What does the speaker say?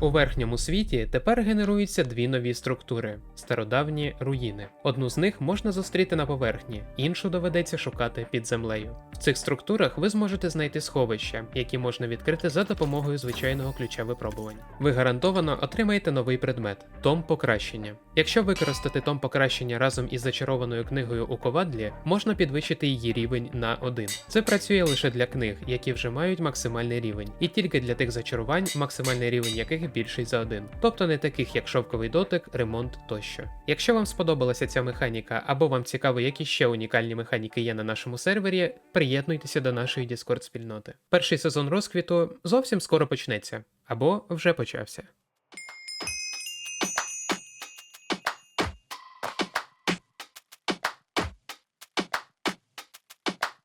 У верхньому світі тепер генеруються дві нові структури стародавні руїни. Одну з них можна зустріти на поверхні, іншу доведеться шукати під землею. В цих структурах ви зможете знайти сховища, які можна відкрити за допомогою звичайного ключа випробувань. Ви гарантовано отримаєте новий предмет том покращення. Якщо використати том покращення разом із зачарованою книгою у ковадлі, можна підвищити її рівень на 1. Це працює лише для книг, які вже мають максимальний рівень, і тільки для тих зачарувань, максимальний рівень яких більший за 1. Тобто не таких як шовковий дотик, ремонт тощо. Якщо вам сподобалася ця механіка або вам цікаво, які ще унікальні механіки є на нашому сервері, приєднуйтеся до нашої Discord спільноти. Перший сезон розквіту зовсім скоро почнеться або вже почався.